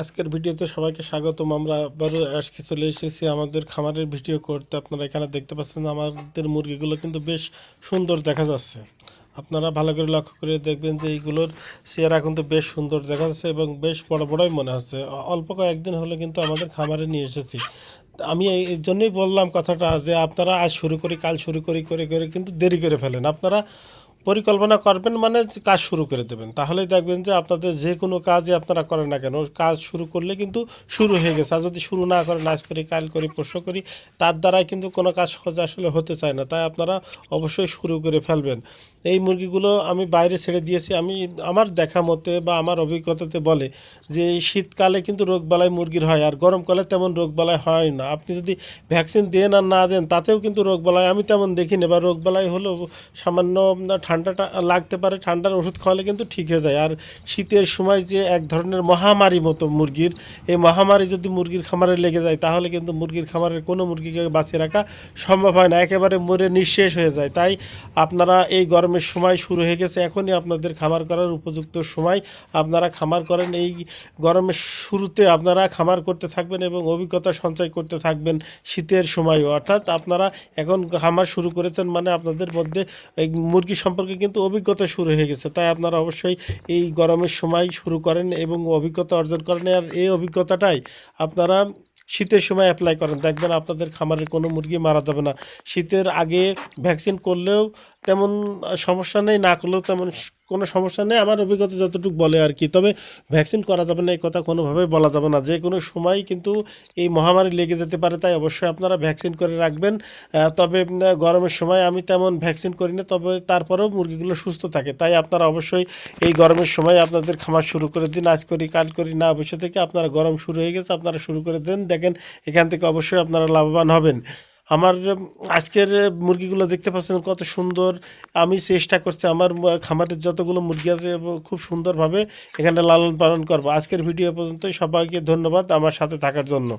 আজকের ভিডিওতে সবাইকে স্বাগতম। আমরা আবারও আজকে চলে এসেছি আমাদের খামারের ভিডিও করতে। আপনারা এখানে দেখতে পাচ্ছেন আমাদের মুরগিগুলো কিন্তু বেশ সুন্দর দেখা যাচ্ছে। আপনারা ভালো করে লক্ষ্য করে দেখবেন যে এইগুলোর চেহারা কিন্তু বেশ সুন্দর দেখা যাচ্ছে এবং বেশ বড় বড়ই মনে হচ্ছে। অল্প কয়েকদিন হলে কিন্তু আমাদের খামারে নিয়ে এসেছি। আমি এই জন্যই বললাম কথাটা যে আপনারা আজ শুরু করি, কাল শুরু করি, করে করে কিন্তু দেরি করে ফেলেন। আপনারা পরিকল্পনা করবেন মানে কাজ শুরু করে দেবেন। তাহলেই দেখবেন যে আপনাদের যে কোনো কাজই আপনারা করেন না কেন, কাজ শুরু করলে কিন্তু শুরু হয়ে গেছে। আর যদি শুরু না করেন আজ করি, কাল করি পরশু করি, তার দ্বারাই কিন্তু কোনো কাজ সহজে আসলে হতে চায় না। তাই আপনারা অবশ্যই শুরু করে ফেলবেন। এই মুরগিগুলো আমি বাইরে ছেড়ে দিয়েছি। আমি আমার দেখা মতে বা আমার অভিজ্ঞতাতে বলে যে শীতকালে কিন্তু রোগবালাই মুরগির হয়, আর গরমকালে তেমন রোগবালাই হয় না। আপনি যদি ভ্যাকসিন দেন আর না দেন, তাতেও কিন্তু রোগবালাই, আমি তেমন দেখিনি। বা রোগবালাই হলেও সামান্য ঠান্ডাটা লাগতে পারে, ঠান্ডার ওষুধ খাওয়ালে কিন্তু ঠিক হয়ে যায়। আর শীতের সময় যে এক ধরনের মহামারী মতো মুরগির, এই মহামারী যদি মুরগির খামারে লেগে যায়, তাহলে কিন্তু মুরগির খামারের কোনো মুরগিকে বাঁচিয়ে রাখা সম্ভব হয় না, একেবারে মরে নিঃশেষ হয়ে যায়। তাই আপনারা এই গরমের সময় শুরু হয়ে গেছে, এখনই আপনাদের খামার করার উপযুক্ত সময়। আপনারা খামার করেন, এই গরমের শুরুতে আপনারা খামার করতে থাকবেন এবং অভিজ্ঞতা সঞ্চয় করতে থাকবেন শীতের সময়ও। অর্থাৎ আপনারা এখন খামার শুরু করেছেন মানে আপনাদের মধ্যে এই মুরগি সম্পর্কে কিন্তু অভিজ্ঞতা শুরু হয়ে গেছে। তাই আপনারা অবশ্যই এই গরমের সময় শুরু করেন এবং অভিজ্ঞতা অর্জন করেন। আর এই অভিজ্ঞতাটাই আপনারা শীতের সময় অ্যাপ্লাই করেন। দেখবেন আপনাদের খামারের কোনো মুরগি মারা যাবে না। শীতের আগে ভ্যাকসিন করলেও তেমন সমস্যা নেই, না করলেও তেমন কোনো সমস্যা নেই। আমার অভিজ্ঞতা যতটুকু বলে আর কি। তবে ভ্যাকসিন করা যাবে না, এই কথা কোনোভাবেই বলা যাবে না। যে কোনো সময় কিন্তু এই মহামারী লেগে যেতে পারে, তাই অবশ্যই আপনারা ভ্যাকসিন করে রাখবেন। তবে গরমের সময় আমি তেমন ভ্যাকসিন করি না, তবে তারপরেও মুরগিগুলো সুস্থ থাকে। তাই আপনারা অবশ্যই এই গরমের সময় আপনাদের খামার শুরু করে দিন। আজ করি, কাল করি, না বসে থেকে আপনারা গরম শুরু হয়ে গেছে, আপনারা শুরু করে দেন। দেখেন, এখান থেকে অবশ্যই আপনারা লাভবান হবেন। আমার আজকের মুরগিগুলো দেখতে পাচ্ছেন কত সুন্দর। আমি চেষ্টা করছি আমার খামারের যতগুলো মুরগি আছে খুব সুন্দরভাবে এখানে লালন পালন করব। আজকের ভিডিও পর্যন্ত সবাইকে ধন্যবাদ আমার সাথে থাকার জন্য।